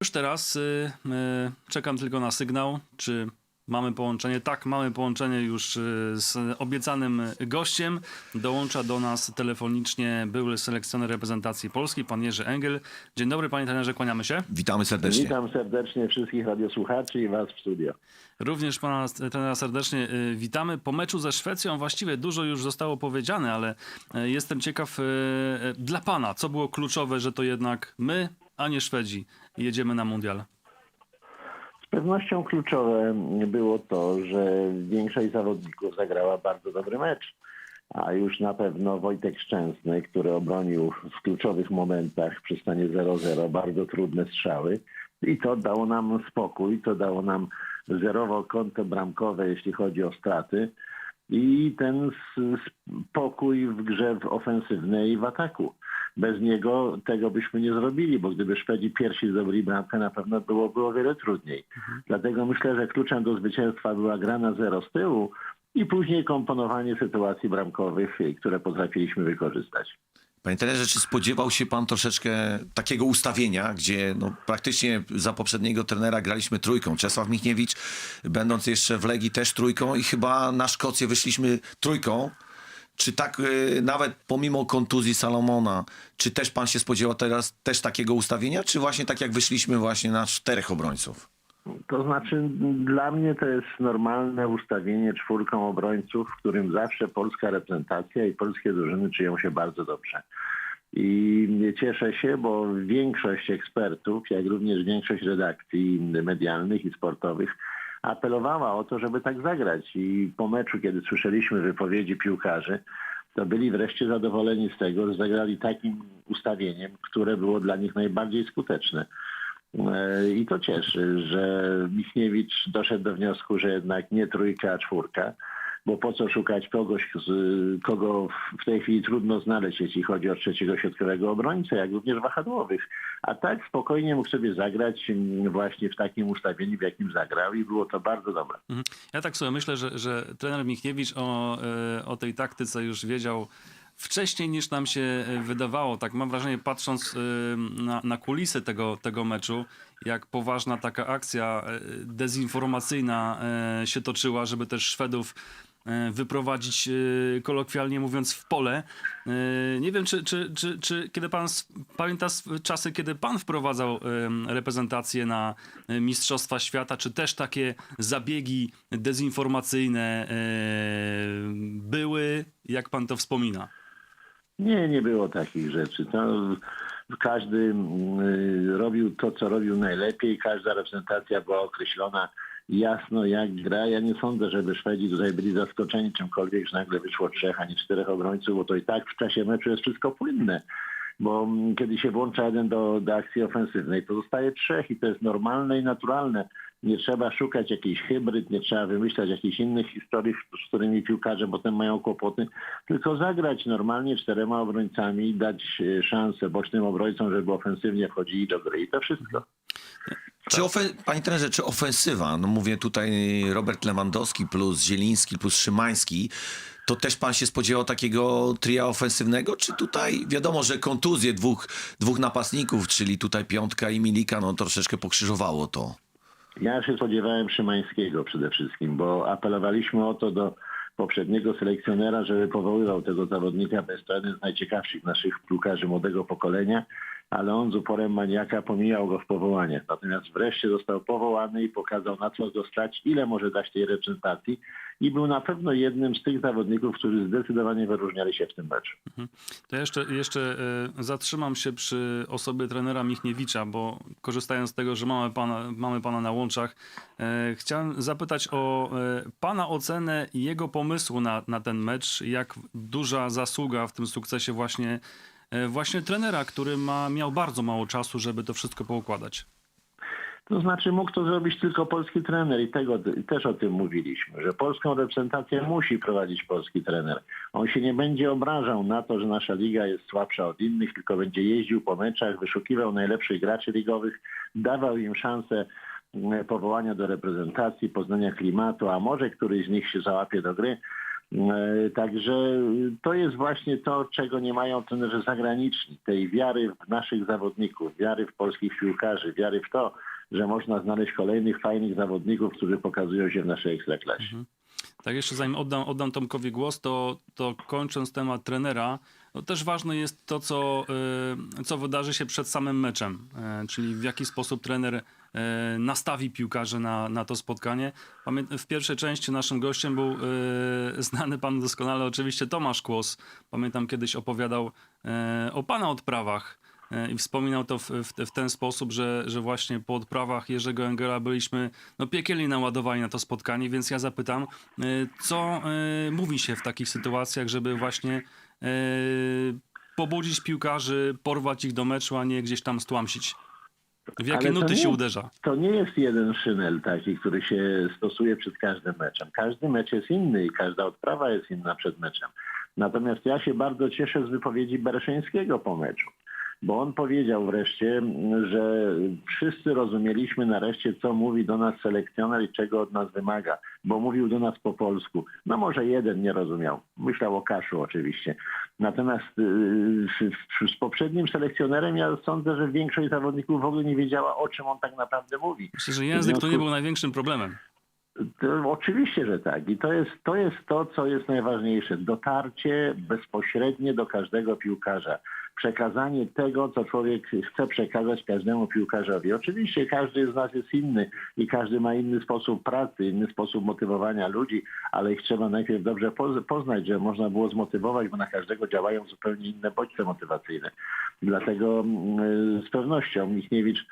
Już teraz y, y, czekam tylko na sygnał, czy mamy połączenie. Tak, mamy połączenie już y, z obiecanym gościem. Dołącza do nas telefonicznie były selekcjoner reprezentacji Polski, pan Jerzy Engel. Dzień dobry, panie trenerze, kłaniamy się. Witamy serdecznie. Witam serdecznie wszystkich radiosłuchaczy i Was w studio. Również pana trenera serdecznie y, witamy. Po meczu ze Szwecją właściwie dużo już zostało powiedziane, ale y, jestem ciekaw y, dla pana, co było kluczowe, że to jednak my, a nie Szwedzi jedziemy na mundial. Z pewnością kluczowe było to, że większość zawodników zagrała bardzo dobry mecz. A już na pewno Wojtek Szczęsny, który obronił w kluczowych momentach przy stanie 0-0 bardzo trudne strzały. I to dało nam spokój, to dało nam zerowo konto bramkowe, jeśli chodzi o straty. I ten spokój w grze w ofensywnej i w ataku. Bez niego tego byśmy nie zrobili, bo gdyby Szwedzi pierwsi zdobyli bramkę, na pewno byłoby o wiele trudniej. Dlatego myślę, że kluczem do zwycięstwa była gra na zero z tyłu i później komponowanie sytuacji bramkowych, które potrafiliśmy wykorzystać. Panie trenerze, czy spodziewał się pan troszeczkę takiego ustawienia, gdzie no, praktycznie za poprzedniego trenera graliśmy trójką. Czesław Michniewicz, będąc jeszcze w Legii też trójką i chyba na Szkocję wyszliśmy trójką. Czy tak y, nawet pomimo kontuzji Salomona, czy też pan się spodziewał teraz też takiego ustawienia, czy właśnie tak jak wyszliśmy właśnie na czterech obrońców? To znaczy, dla mnie to jest normalne ustawienie czwórką obrońców, w którym zawsze polska reprezentacja i polskie drużyny czują się bardzo dobrze. I cieszę się, bo większość ekspertów, jak również większość redakcji medialnych i sportowych apelowała o to, żeby tak zagrać. I po meczu, kiedy słyszeliśmy wypowiedzi piłkarzy, to byli wreszcie zadowoleni z tego, że zagrali takim ustawieniem, które było dla nich najbardziej skuteczne. E, I to cieszy, że Michniewicz doszedł do wniosku, że jednak nie trójka, a czwórka, bo po co szukać kogoś, z- kogo w tej chwili trudno znaleźć, jeśli chodzi o trzeciego środkowego obrońcę, jak również wahadłowych. A tak spokojnie mógł sobie zagrać właśnie w takim ustawieniu, w jakim zagrał i było to bardzo dobre. Mhm. Ja tak sobie myślę, że, że trener Michniewicz o, e, o tej taktyce już wiedział wcześniej niż nam się e, wydawało. Tak mam wrażenie, patrząc e, na, na kulisy tego, tego meczu, jak poważna taka akcja dezinformacyjna się toczyła, żeby też Szwedów wyprowadzić, e, kolokwialnie mówiąc, w pole. E, Nie wiem, czy, czy, czy, czy kiedy pan pamięta czasy, kiedy pan wprowadzał reprezentację na e, Mistrzostwa Świata, czy też takie zabiegi dezinformacyjne e, były, jak pan to wspomina? Nie, nie było takich rzeczy. To każdy mm, robił to, co robił najlepiej. Każda reprezentacja była określona jasno, jak gra. Ja nie sądzę, żeby Szwedzi tutaj byli zaskoczeni czymkolwiek, że nagle wyszło trzech, a nie czterech obrońców, bo to i tak w czasie meczu jest wszystko płynne. Bo mm, kiedy się włącza jeden do, do akcji ofensywnej, to zostaje trzech i to jest normalne i naturalne. Nie trzeba szukać jakichś hybryd, nie trzeba wymyślać jakichś innych historii, z którymi piłkarze potem mają kłopoty, tylko zagrać normalnie czterema obrońcami i dać e, szansę bocznym obrońcom, żeby ofensywnie wchodzili do gry i to wszystko. Czy ofe- panie trenerze, czy ofensywa, no mówię tutaj Robert Lewandowski plus Zieliński plus Szymański, to też pan się spodziewał takiego tria ofensywnego, czy tutaj wiadomo, że kontuzje dwóch, dwóch napastników, czyli tutaj Piątka i Milika, no troszeczkę pokrzyżowało to. Ja się spodziewałem Szymańskiego przede wszystkim, bo apelowaliśmy o to do poprzedniego selekcjonera, żeby powoływał tego zawodnika, bo jest to jeden z najciekawszych naszych piłkarzy młodego pokolenia, ale on z uporem maniaka pomijał go w powołaniach. Natomiast wreszcie został powołany i pokazał na co go stać, ile może dać tej reprezentacji i był na pewno jednym z tych zawodników, którzy zdecydowanie wyróżniali się w tym meczu. To jeszcze, jeszcze e, zatrzymam się przy osobie trenera Michniewicza, bo korzystając z tego, że mamy pana, mamy pana na łączach, e, chciałem zapytać o e, pana ocenę i jego pomysłu na, na ten mecz. Jak duża zasługa w tym sukcesie właśnie, właśnie trenera, który ma, miał bardzo mało czasu, żeby to wszystko poukładać. To znaczy mógł to zrobić tylko polski trener i tego i też o tym mówiliśmy, że polską reprezentację musi prowadzić polski trener. On się nie będzie obrażał na to, że nasza liga jest słabsza od innych, tylko będzie jeździł po meczach, wyszukiwał najlepszych graczy ligowych, dawał im szansę mm, powołania do reprezentacji, poznania klimatu, a może któryś z nich się załapie do gry. E, Także to jest właśnie to, czego nie mają trenerzy zagraniczni. Tej wiary w naszych zawodników, wiary w polskich piłkarzy, wiary w to, że można znaleźć kolejnych fajnych zawodników, którzy pokazują się w naszej ekstraklasie. Tak, jeszcze zanim oddam, oddam Tomkowi głos, to, to kończąc temat trenera, no też ważne jest to, co, y, co wydarzy się przed samym meczem, y, czyli w jaki sposób trener y, nastawi piłkarzy na, na to spotkanie. W pierwszej części naszym gościem był znany pan doskonale oczywiście Tomasz Kłos. Pamiętam kiedyś opowiadał o pana odprawach. I wspominał to w, w, w ten sposób, że, że właśnie po odprawach Jerzego Engela byliśmy no, piekielnie naładowani na to spotkanie, więc ja zapytam, co mówi się w takich sytuacjach, żeby właśnie pobudzić piłkarzy, porwać ich do meczu, a nie gdzieś tam stłamsić? W jakie Ale nuty nie- się uderza? To nie jest jeden szynel taki, który się stosuje przed każdym meczem. Każdy mecz jest inny i każda odprawa jest inna przed meczem. Natomiast ja się bardzo cieszę z wypowiedzi Bereszyńskiego po meczu, bo on powiedział wreszcie, że wszyscy rozumieliśmy nareszcie, co mówi do nas selekcjoner i czego od nas wymaga, bo mówił do nas po polsku. No może jeden nie rozumiał. Myślał o Kaszu oczywiście. Natomiast yy, z, z poprzednim selekcjonerem ja sądzę, że większość zawodników w ogóle nie wiedziała, o czym on tak naprawdę mówi. Myślę, że język to nie był największym problemem. To, oczywiście, że tak. I to jest, to jest to, co jest najważniejsze. Dotarcie bezpośrednie do każdego piłkarza. Przekazanie tego, co człowiek chce przekazać każdemu piłkarzowi. Oczywiście każdy z nas jest inny i każdy ma inny sposób pracy, inny sposób motywowania ludzi, ale ich trzeba najpierw dobrze poz- poznać, że można było zmotywować, bo na każdego działają zupełnie inne bodźce motywacyjne. Dlatego mm, z pewnością Michniewicz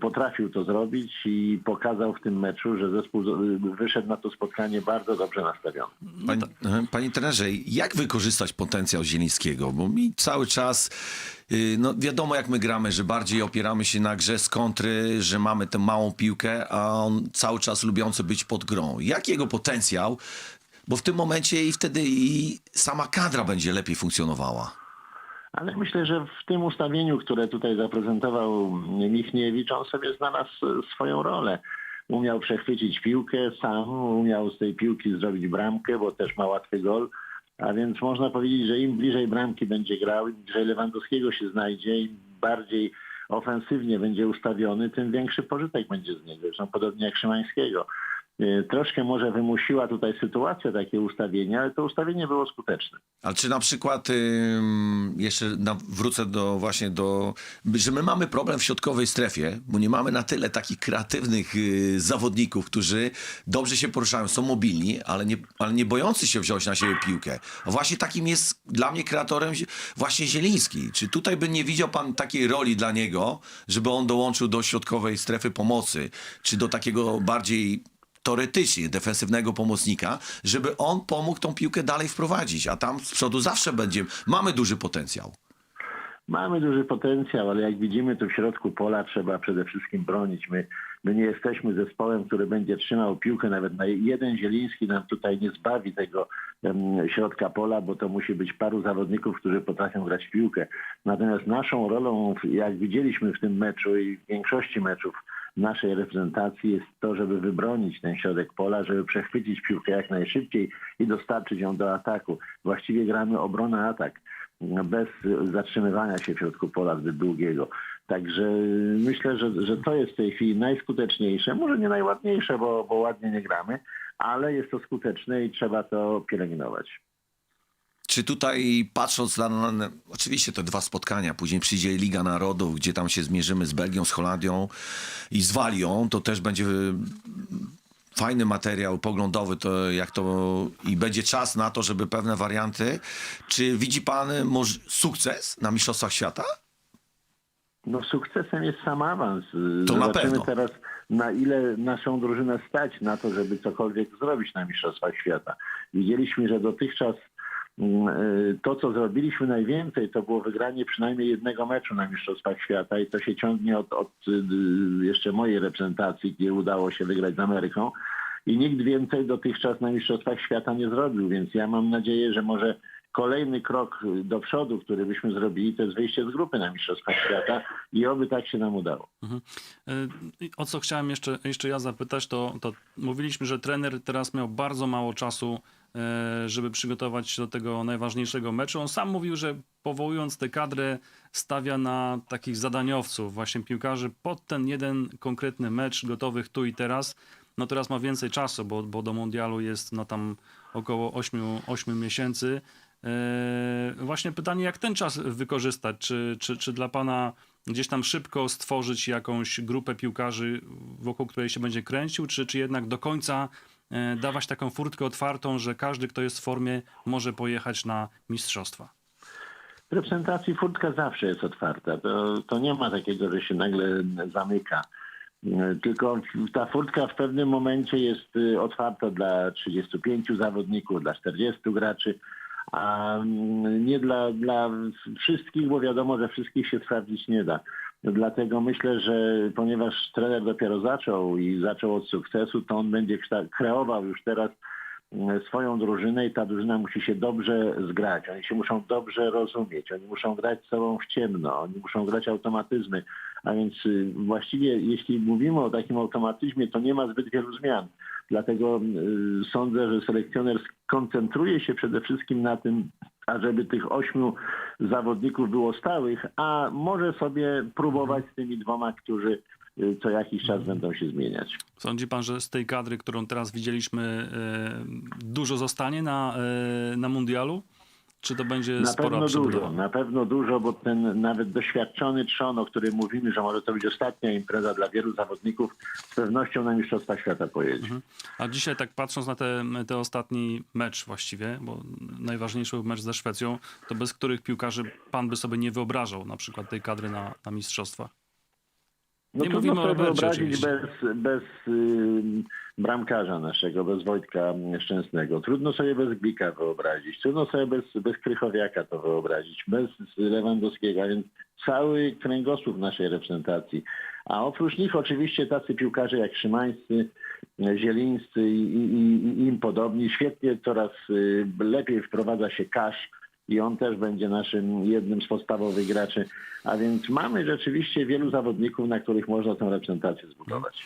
potrafił to zrobić i pokazał w tym meczu, że zespół z- wyszedł na to spotkanie bardzo dobrze nastawiony. E, panie trenerze, jak wykorzystać potencjał Zielińskiego? Bo mi cały czas, y, no wiadomo jak my gramy, że bardziej opieramy się na grze z kontry, że mamy tę małą piłkę, a on cały czas lubiący być pod grą. Jak jego potencjał? Bo w tym momencie i wtedy i sama kadra będzie lepiej funkcjonowała. Ale myślę, że w tym ustawieniu, które tutaj zaprezentował Michniewicz, on sobie znalazł e, swoją rolę. Umiał przechwycić piłkę sam, umiał z tej piłki zrobić bramkę, bo też ma łatwy gol. A więc można powiedzieć, że im bliżej bramki będzie grał, im bliżej Lewandowskiego się znajdzie, im bardziej ofensywnie będzie ustawiony, tym większy pożytek będzie z niego. Zresztą podobnie jak Szymańskiego. E, Troszkę może wymusiła tutaj sytuacja takie ustawienie, ale to ustawienie było skuteczne. Ale czy na przykład, jeszcze wrócę do właśnie do, że my mamy problem w środkowej strefie, bo nie mamy na tyle takich kreatywnych y, zawodników, którzy dobrze się poruszają, są mobilni, ale nie, ale nie bojący się wziąć na siebie piłkę. A właśnie takim jest dla mnie kreatorem właśnie Zieliński. Czy tutaj by nie widział pan takiej roli dla niego, żeby on dołączył do środkowej strefy pomocy, czy do takiego bardziej teoretycznie defensywnego pomocnika, żeby on pomógł tą piłkę dalej wprowadzić, a tam z przodu zawsze będzie, mamy duży potencjał. Mamy duży potencjał, ale jak widzimy tu w środku pola trzeba przede wszystkim bronić. My, my nie jesteśmy zespołem, który będzie trzymał piłkę, nawet na jeden Zieliński nam tutaj nie zbawi tego em, środka pola, bo to musi być paru zawodników, którzy potrafią grać piłkę. Natomiast naszą rolą, jak widzieliśmy w tym meczu i w większości meczów naszej reprezentacji jest to, żeby wybronić ten środek pola, żeby przechwycić piłkę jak najszybciej i dostarczyć ją do ataku. Właściwie gramy obronę-atak bez zatrzymywania się w środku pola zbyt długiego. Także myślę, że, że to jest w tej chwili najskuteczniejsze. Może nie najładniejsze, bo, bo ładnie nie gramy, ale jest to skuteczne i trzeba to pielęgnować. Czy tutaj patrząc na, na, na oczywiście te dwa spotkania, później przyjdzie Liga Narodów, gdzie tam się zmierzymy z Belgią, z Holandią i z Walią, to też będzie y, fajny materiał poglądowy, to jak to i będzie czas na to, żeby pewne warianty. Czy widzi pan y, moż, sukces na Mistrzostwach Świata? No sukcesem jest sam awans. To na Zobaczymy pewno. teraz, na ile naszą drużynę stać na to, żeby cokolwiek zrobić na Mistrzostwach Świata. Widzieliśmy, że dotychczas mm, to, co zrobiliśmy najwięcej, to było wygranie przynajmniej jednego meczu na Mistrzostwach Świata i to się ciągnie od, od y, jeszcze mojej reprezentacji, gdzie udało się wygrać z Ameryką. I nikt więcej dotychczas na Mistrzostwach Świata nie zrobił, więc ja mam nadzieję, że może kolejny krok do przodu, który byśmy zrobili, to jest wyjście z grupy na Mistrzostwa Świata i oby tak się nam udało. Y, i O co chciałem jeszcze, jeszcze ja zapytać, to, to mówiliśmy, że trener teraz miał bardzo mało czasu, żeby przygotować się do tego najważniejszego meczu. On sam mówił, że powołując tę kadrę stawia na takich zadaniowców, właśnie piłkarzy pod ten jeden konkretny mecz gotowych tu i teraz. No teraz ma więcej czasu, bo, bo do mundialu jest no tam około 8, 8 miesięcy. E, Właśnie pytanie, jak ten czas wykorzystać? Czy, czy, czy dla pana gdzieś tam szybko stworzyć jakąś grupę piłkarzy, wokół której się będzie kręcił, czy, czy jednak do końca e, dawać taką furtkę otwartą, że każdy, kto jest w formie, może pojechać na mistrzostwa? W reprezentacji furtka zawsze jest otwarta. To, to nie ma takiego, że się nagle zamyka. Tylko ta furtka w pewnym momencie jest y, otwarta dla 35 zawodników, dla 40 graczy, a mm, nie dla, dla wszystkich, bo wiadomo, że wszystkich się sprawdzić nie da. Dlatego myślę, że ponieważ trener dopiero zaczął i zaczął od sukcesu, to on będzie kreował już teraz mm, swoją drużynę i ta drużyna musi się dobrze zgrać. Oni się muszą dobrze rozumieć, oni muszą grać z sobą w ciemno, oni muszą grać automatyzmy. A więc y, właściwie jeśli mówimy o takim automatyzmie, to nie ma zbyt wielu zmian. Dlatego y, sądzę, że selekcjoner skoncentruje się przede wszystkim na tym, ażeby tych ośmiu zawodników było stałych, a może sobie próbować z tymi dwoma, którzy y, co jakiś czas będą się zmieniać. Sądzi pan, że z tej kadry, którą teraz widzieliśmy, e, dużo zostanie na, na mundialu? Czy to będzie Na spora pewno dużo, na pewno dużo, bo ten nawet doświadczony trzon, o którym mówimy, że może to być ostatnia impreza dla wielu zawodników, z pewnością na Mistrzostwa Świata pojedzie. A dzisiaj tak patrząc na te, te ostatni mecz właściwie, bo najważniejszy był mecz ze Szwecją, to bez których piłkarzy pan by sobie nie wyobrażał na przykład tej kadry na, na mistrzostwa? No Nie trudno sobie wyobrazić bez, bez y, bramkarza naszego, bez Wojtka Szczęsnego. Trudno sobie bez Glika wyobrazić. Trudno sobie bez, bez Krychowiaka to wyobrazić. Bez Lewandowskiego, a więc cały kręgosłup naszej reprezentacji. A oprócz nich oczywiście tacy piłkarze jak Szymańscy, Zielińscy i, i, i, i im podobni. Świetnie coraz y, lepiej wprowadza się Kasz i on też będzie naszym jednym z podstawowych graczy. A więc mamy rzeczywiście wielu zawodników, na których można tę reprezentację zbudować.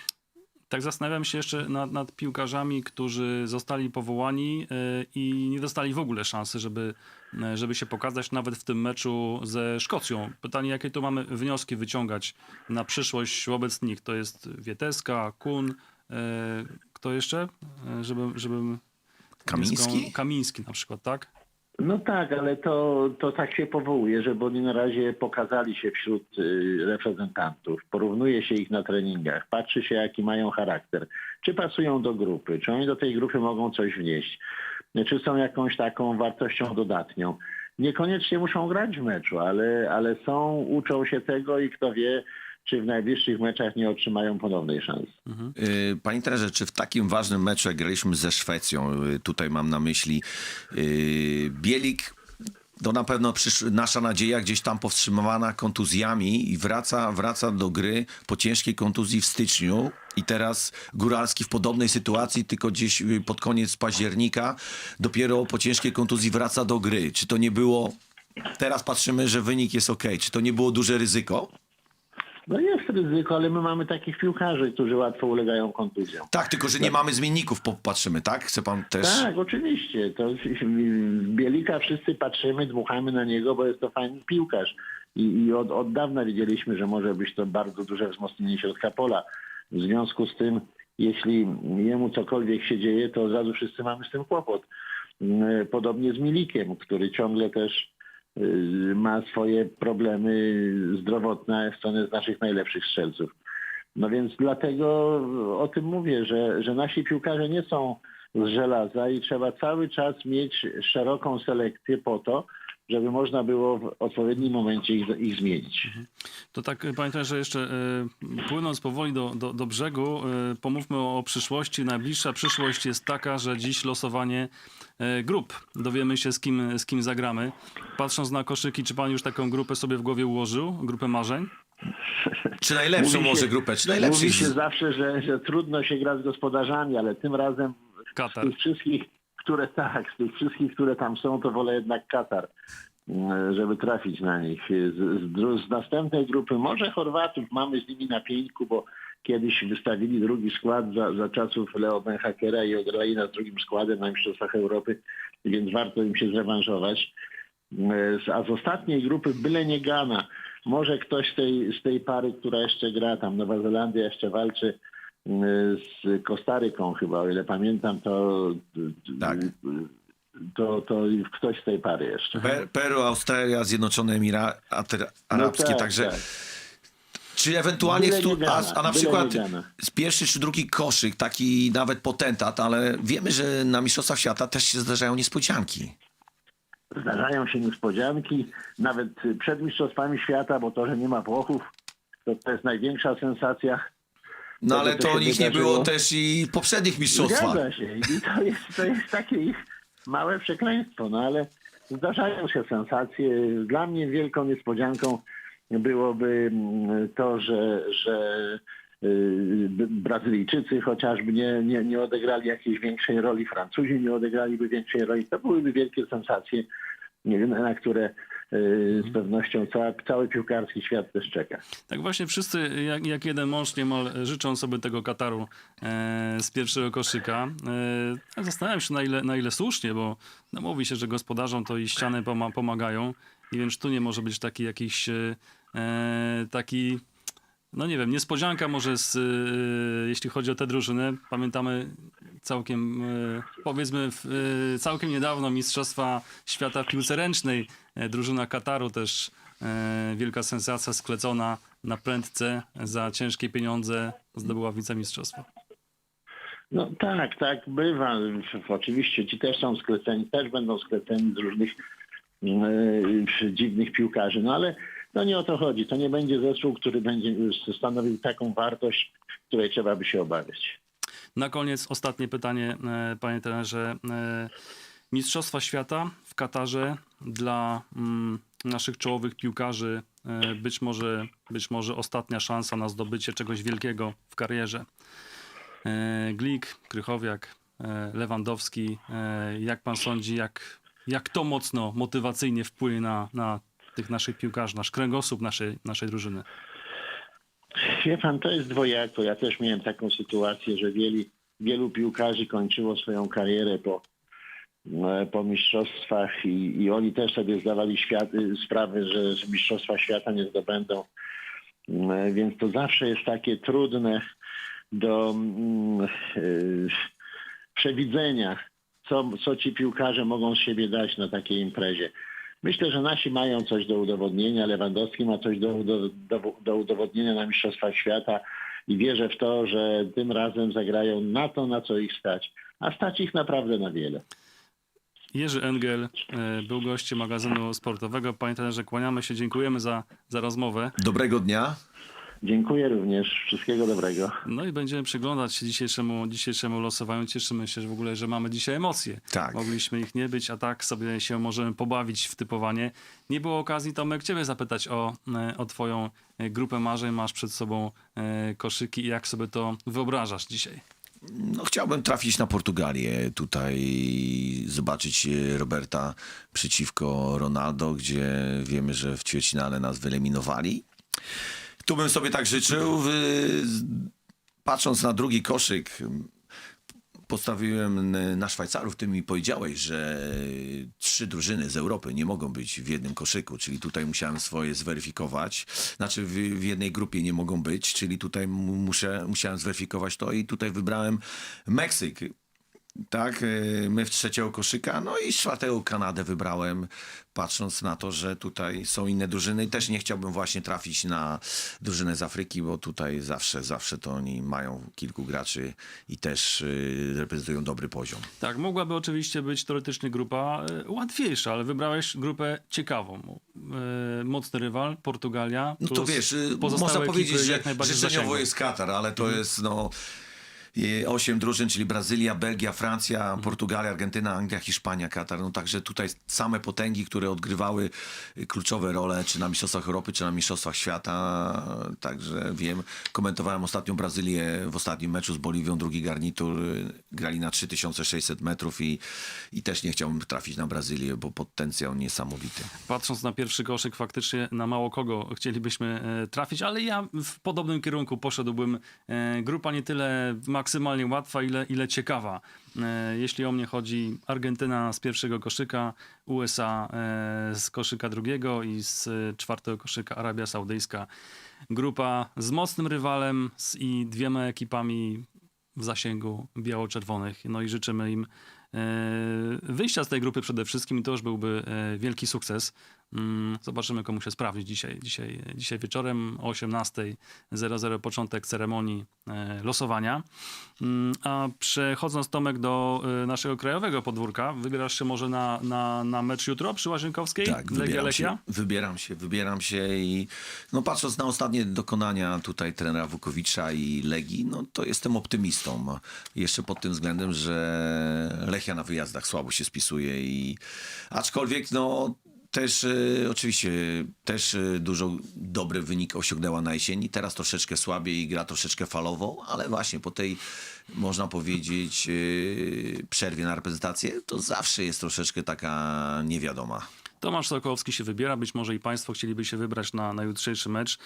Tak zastanawiam się jeszcze nad, nad piłkarzami, którzy zostali powołani e, i nie dostali w ogóle szansy, żeby, e, żeby się pokazać nawet w tym meczu ze Szkocją. Pytanie, jakie tu mamy wnioski wyciągać na przyszłość wobec nich? To jest Wieteska, Kun, e, kto jeszcze? E, Żeby, żebym... Kamiński? Kamiński na przykład, tak? No tak, ale to, to tak się powołuje, żeby oni na razie pokazali się wśród y, reprezentantów. Porównuje się ich na treningach, patrzy się jaki mają charakter, czy pasują do grupy, czy oni do tej grupy mogą coś wnieść, czy są jakąś taką wartością dodatnią. Niekoniecznie muszą grać w meczu, ale, ale są, uczą się tego i kto wie, czy w najbliższych meczach nie otrzymają ponownej szansy. Y, Panie trenerze, czy w takim ważnym meczu, jak graliśmy ze Szwecją, y, tutaj mam na myśli y, Bielik, to na pewno nasza nadzieja gdzieś tam powstrzymywana kontuzjami i wraca, wraca do gry po ciężkiej kontuzji w styczniu. I teraz Góralski w podobnej sytuacji, tylko gdzieś pod koniec października, dopiero po ciężkiej kontuzji wraca do gry. Czy to nie było, teraz patrzymy, że wynik jest ok, czy to nie było duże ryzyko? No jest ryzyko, ale my mamy takich piłkarzy, którzy łatwo ulegają kontuzjom. Tak, tylko że nie mamy zmienników, popatrzymy, tak? Chce pan też... Tak, oczywiście. To Bielika wszyscy patrzymy, dmuchamy na niego, bo jest to fajny piłkarz. I, i od, od dawna wiedzieliśmy, że może być to bardzo duże wzmocnienie środka pola. W związku z tym, jeśli jemu cokolwiek się dzieje, to od razu wszyscy mamy z tym kłopot. Mm, Podobnie z Milikiem, który ciągle też ma swoje problemy zdrowotne w stronę z naszych najlepszych strzelców. No więc dlatego o tym mówię, że, że nasi piłkarze nie są z żelaza i trzeba cały czas mieć szeroką selekcję po to, żeby można było w odpowiednim momencie ich, ich zmienić. To tak, pamiętam, że jeszcze e, płynąc powoli do, do, do brzegu, e, pomówmy o, przyszłości. Najbliższa przyszłość jest taka, że dziś losowanie e, grup. Dowiemy się, z kim, z kim zagramy. Patrząc na koszyki, czy pan już taką grupę sobie w głowie ułożył? Grupę marzeń? Czy najlepszą Mówi się- może grupę, czy najlepszy Mówi się z... zawsze, że, że trudno się gra z gospodarzami, ale tym razem z Katar. tych wszystkich, które tak, z tych wszystkich, które tam są, to wolę jednak Katar, mm, żeby trafić na nich. Z, z, z następnej grupy może Chorwatów mamy z nimi na pięćku, bo kiedyś wystawili drugi skład za, za czasów Leo Benhakera i ograli nas drugim składem na Mistrzostwach Europy, więc warto im się zrewanżować. Z- A z ostatniej grupy byle nie Gana. Może ktoś z tej, z tej pary, która jeszcze gra, tam Nowa Zelandia jeszcze walczy z Kostaryką chyba, o ile pamiętam, to, Tak. to, to ktoś z tej pary jeszcze. Per, Peru, Australia, Zjednoczone Emiraty Arabskie, tak, także... tak. Czy ewentualnie, Byle w tu, nie a, a na przykład z pierwszy czy drugi koszyk, taki nawet potentat, ale wiemy, że na Mistrzostwach Świata też się zdarzają niespodzianki. Zdarzają się niespodzianki, nawet przed Mistrzostwami Świata, bo to, że nie ma Włochów, to, to jest największa sensacja. No ale to nich nie było też i w poprzednich mistrzostwach. Zgadza się. I to jest, to jest takie ich małe przekleństwo, no ale zdarzają się sensacje. Dla mnie wielką niespodzianką byłoby mm, to, że, że y, Brazylijczycy chociażby nie, nie, nie odegrali jakiejś większej roli, Francuzi nie odegraliby większej roli. To byłyby wielkie sensacje, na które z pewnością cała, cały piłkarski świat też czeka. Tak właśnie wszyscy jak, jak jeden mąż niemal życzą sobie tego Kataru e, z pierwszego koszyka. E, zastanawiam się na ile, na ile słusznie, bo no, mówi się, że gospodarzom to i ściany poma- pomagają i więc tu nie może być taki jakiś e, taki no nie wiem, niespodzianka może z, e, jeśli chodzi o tę drużynę. Pamiętamy całkiem, e, powiedzmy e, całkiem niedawno Mistrzostwa Świata w piłce ręcznej. E, drużyna Kataru też e, wielka sensacja sklecona na prędce za ciężkie pieniądze zdobyła wicemistrzostwo. No tak, tak bywa. Oczywiście ci też są skleceni, też będą skleceni z różnych e, dziwnych piłkarzy, no ale no nie o to chodzi. To nie będzie zespół, który będzie stanowił taką wartość, której trzeba by się obawiać. Na koniec ostatnie pytanie, e, panie trenerze. E, Mistrzostwa Świata w Katarze dla mm, naszych czołowych piłkarzy e, być może, być może ostatnia szansa na zdobycie czegoś wielkiego w karierze. Glik, Krychowiak, Lewandowski. Jak pan sądzi, jak, jak to mocno motywacyjnie wpłynie na, na tych naszych piłkarzy, nasz kręgosłup naszej, naszej drużyny? Wie pan, to jest dwojako. Ja też miałem taką sytuację, że wielu, wielu piłkarzy kończyło swoją karierę po, e, po mistrzostwach i, i oni też sobie zdawali świat, sprawę, że, że mistrzostwa świata nie zdobędą. E, Więc to zawsze jest takie trudne do mm, e, przewidzenia, co, co ci piłkarze mogą z siebie dać na takiej imprezie. Myślę, że nasi mają coś do udowodnienia. Lewandowski ma coś do, do, do, do udowodnienia na Mistrzostwach Świata i wierzę w to, że tym razem zagrają na to, na co ich stać. A stać ich naprawdę na wiele. Jerzy Engel e, był gościem magazynu sportowego. Panie trenerze, kłaniamy się, dziękujemy za, za rozmowę. Dobrego dnia. Dziękuję również. Wszystkiego dobrego. No i będziemy przyglądać się dzisiejszemu, dzisiejszemu losowaniu. Cieszymy się że w ogóle, że mamy dzisiaj emocje. Tak. Mogliśmy ich nie być, a tak sobie się możemy pobawić w typowanie. Nie było okazji, Tomek, ciebie zapytać o, e, o twoją e, grupę marzeń. Masz przed sobą e, koszyki i jak sobie to wyobrażasz dzisiaj? No, chciałbym trafić na Portugalię, tutaj zobaczyć Roberta przeciwko Ronaldo, gdzie wiemy, że w ćwierćfinale nas wyeliminowali. Tu bym sobie tak życzył. Wy- Patrząc na drugi koszyk, postawiłem na Szwajcarów, ty mi powiedziałeś, że trzy drużyny z Europy nie mogą być w jednym koszyku, czyli tutaj musiałem swoje zweryfikować. Znaczy w, w jednej grupie nie mogą być, czyli tutaj mu- muszę, musiałem zweryfikować to i tutaj wybrałem Meksyk. Tak, y, my w trzeciego koszyka, no i czwartego Kanadę wybrałem, patrząc na to, że tutaj są inne drużyny. Też nie chciałbym właśnie trafić na drużynę z Afryki, bo tutaj zawsze, zawsze to oni mają kilku graczy i też y, reprezentują dobry poziom. Tak, mogłaby oczywiście być teoretycznie grupa e, łatwiejsza, ale wybrałeś grupę ciekawą. Mocny rywal, Portugalia. No to plus wiesz, y, pozostałe można powiedzieć, że jak najbardziej w życzeniowo zasięgu. jest Katar, ale to jest no... osiem drużyn, czyli Brazylia, Belgia, Francja, Portugalia, Argentyna, Anglia, Hiszpania, Katar. No także tutaj same potęgi, które odgrywały kluczowe role, czy na Mistrzostwach Europy, czy na Mistrzostwach Świata. Także wiem, komentowałem ostatnią Brazylię w ostatnim meczu z Boliwią, drugi garnitur. Grali na 3600 metrów i, i też nie chciałbym trafić na Brazylię, bo potencjał niesamowity. Patrząc na pierwszy koszyk, faktycznie na mało kogo chcielibyśmy e, trafić, ale ja w podobnym kierunku poszedłbym. E, Grupa nie tyle maksymalnie łatwa, ile, ile ciekawa. E, Jeśli o mnie chodzi, Argentyna z pierwszego koszyka, USA e, z koszyka drugiego i z czwartego koszyka Arabia Saudyjska. Grupa z mocnym rywalem i dwiema ekipami w zasięgu biało-czerwonych. No i życzymy im e, wyjścia z tej grupy przede wszystkim i to już byłby wielki sukces. Mm, Zobaczymy, komu się sprawdzi dzisiaj, dzisiaj, dzisiaj wieczorem o 18.00 początek ceremonii e, losowania. Mm, A przechodząc Tomek do e, naszego krajowego podwórka, wybierasz się może na, na, na mecz jutro przy Łazienkowskiej? Tak, Legia wybieram się, wybieram się, wybieram się i no patrząc na ostatnie dokonania tutaj trenera Wukowicza i Legii, no to jestem optymistą. Jeszcze pod tym względem, że Lechia na wyjazdach słabo się spisuje i aczkolwiek no też e, oczywiście też e, dużo dobry wynik osiągnęła na jesieni, teraz troszeczkę słabiej i gra troszeczkę falowo, ale właśnie po tej można powiedzieć e, przerwie na reprezentację, to zawsze jest troszeczkę taka niewiadoma. Tomasz Sokołowski się wybiera, być może i Państwo chcieliby się wybrać na, na jutrzejszy mecz.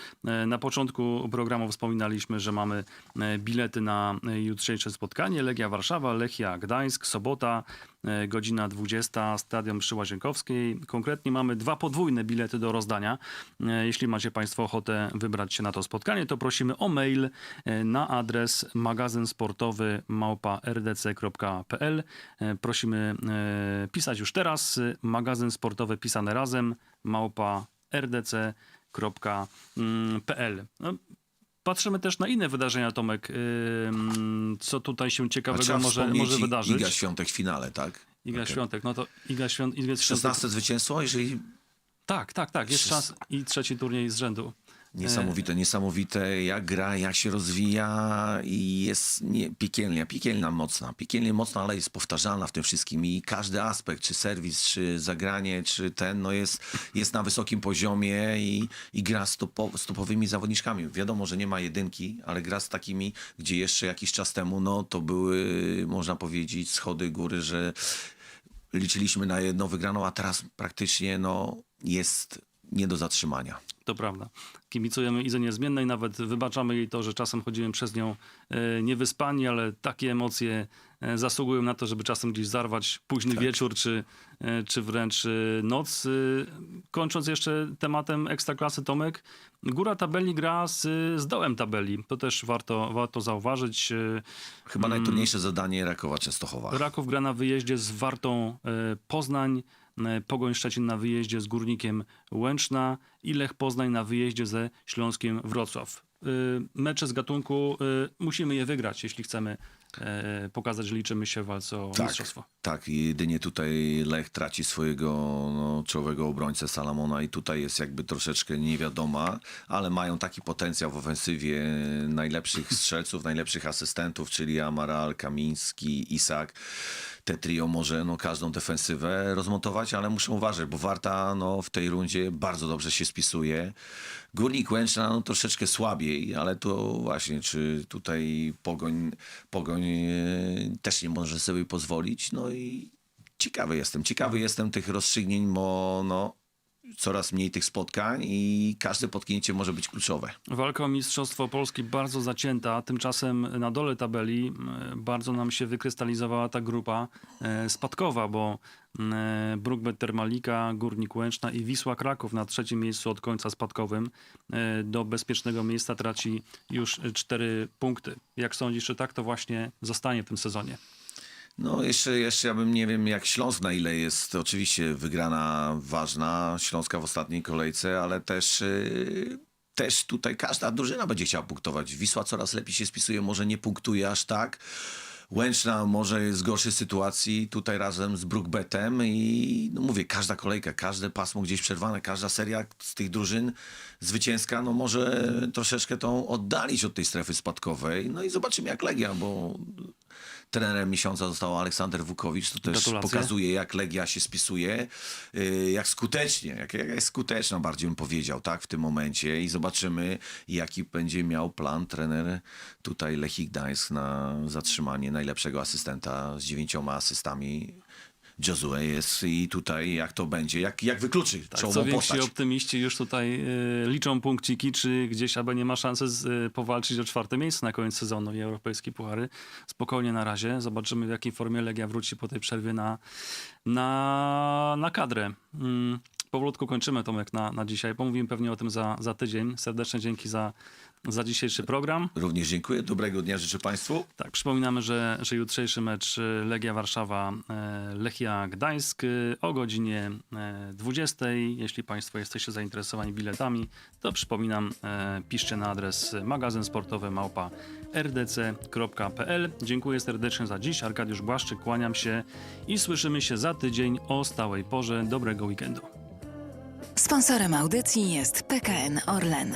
Na początku programu wspominaliśmy, że mamy bilety na jutrzejsze spotkanie. Legia Warszawa, Lechia Gdańsk, sobota, godzina 20, stadion przy Łazienkowskiej. Konkretnie mamy dwa podwójne bilety do rozdania. E, Jeśli macie Państwo ochotę wybrać się na to spotkanie, to prosimy o mail e, na adres magazyn sportowy małpa rdc.pl. E, Prosimy e, pisać już teraz. e, Magazyn sportowy pisane razem małpa rdc.pl. No, Patrzymy też na inne wydarzenia, Tomek. Co tutaj się ciekawego może, może wydarzyć? Iga Świątek w finale, tak? Iga Okej. Świątek. No to Iga Świątek. Iga Świątek. 16 zwycięstwo, jeżeli Tak, tak, tak. Jest Szes- czas i trzeci turniej z rzędu. Niesamowite, niesamowite, jak gra, jak się rozwija i jest nie, piekielnia, piekielna mocna, piekielnie mocna, ale jest powtarzalna w tym wszystkim i każdy aspekt, czy serwis, czy zagranie, czy ten, no jest, jest na wysokim poziomie i, i gra z topo, topowymi zawodniczkami. Wiadomo, że nie ma jedynki, ale gra z takimi, gdzie jeszcze jakiś czas temu, no to były, można powiedzieć, schody góry, że liczyliśmy na jedną wygraną, a teraz praktycznie no, jest nie do zatrzymania. To prawda. Kibicujemy Ize Niezmiennej, nawet wybaczamy jej to, że czasem chodzimy przez nią e, niewyspani, ale takie emocje e, zasługują na to, żeby czasem gdzieś zarwać późny wieczór, czy, e, czy wręcz noc. Kończąc jeszcze tematem Ekstraklasy, Tomek, góra tabeli gra z, z dołem tabeli. To też warto, warto zauważyć. Chyba najtrudniejsze zadanie Rakowa Częstochowa. Raków gra na wyjeździe z Wartą Poznań, Pogoń Szczecin na wyjeździe z Górnikiem Łęczna i Lech Poznań na wyjeździe ze Śląskiem Wrocław. E, Mecze z gatunku e, musimy je wygrać, jeśli chcemy e, pokazać, że liczymy się w walce o Tak, mistrzostwo. tak, jedynie tutaj Lech traci swojego no, czołowego obrońcę Salamona i tutaj jest jakby troszeczkę niewiadoma, ale mają taki potencjał w ofensywie najlepszych strzelców, najlepszych asystentów, czyli Amaral, Kamiński, Isak. Te trio może no, każdą defensywę rozmontować, ale muszą uważać, bo Warta no, w tej rundzie bardzo dobrze się spisuje. Górnik Łęczna no, troszeczkę słabiej, ale to właśnie, czy tutaj Pogoń, Pogoń e, też nie może sobie pozwolić. No i ciekawy jestem, ciekawy jestem tych rozstrzygnięć, bo no, coraz mniej tych spotkań i każde potknięcie może być kluczowe. Walka o Mistrzostwo Polski bardzo zacięta, tymczasem na dole tabeli bardzo nam się wykrystalizowała ta grupa e, spadkowa, bo e, Brookbet Termalika, Górnik Łęczna i Wisła Kraków na trzecim miejscu od końca spadkowym e, do bezpiecznego miejsca traci już cztery punkty. Jak sądzisz, czy tak to właśnie zostanie w tym sezonie? No jeszcze, jeszcze ja bym nie wiem jak Śląsk na ile jest oczywiście wygrana ważna Śląska w ostatniej kolejce, ale też yy, też tutaj każda drużyna będzie chciała punktować. Wisła coraz lepiej się spisuje, może nie punktuje aż tak, Łęczna może jest w gorszej sytuacji tutaj razem z Brookbetem i no mówię, każda kolejka, każde pasmo gdzieś przerwane, każda seria z tych drużyn zwycięska, no może troszeczkę tą oddalić od tej strefy spadkowej. No i zobaczymy jak Legia, bo trenerem miesiąca został Aleksander Wukowicz, to też Gratulacje. pokazuje jak Legia się spisuje, y, jak skutecznie, jak, jak jest skuteczna bardziej bym powiedział, tak, w tym momencie i zobaczymy jaki będzie miał plan trener tutaj Lechii Gdańsk na zatrzymanie najlepszego asystenta z dziewięcioma asystami. Josue jest i tutaj jak to będzie, jak, jak wykluczy Tak, czołową co więksi postać. optymiści już tutaj y, liczą punkciki, czy gdzieś aby nie ma szansy z, y, powalczyć o czwarte miejsce na koniec sezonu i europejskie puchary. Spokojnie na razie. Zobaczymy w jakiej formie Legia wróci po tej przerwie na, na, na kadrę. Mm, powolutku kończymy Tomek na, na dzisiaj. Pomówimy pewnie o tym za, za tydzień. Serdeczne dzięki za, za dzisiejszy program. Również dziękuję, dobrego dnia życzę Państwu. Tak, przypominamy, że, że jutrzejszy mecz y, Legia Warszawa, e, Lechia Gdańsk y, o godzinie e, 20. Jeśli Państwo jesteście zainteresowani biletami, to przypominam, e, piszcie na adres magazyn sportowy małpa rdc.pl. Dziękuję serdecznie za dziś. Arkadiusz Błaszczyk, kłaniam się i słyszymy się za tydzień o stałej porze. Dobrego weekendu. Sponsorem audycji jest PKN Orlen.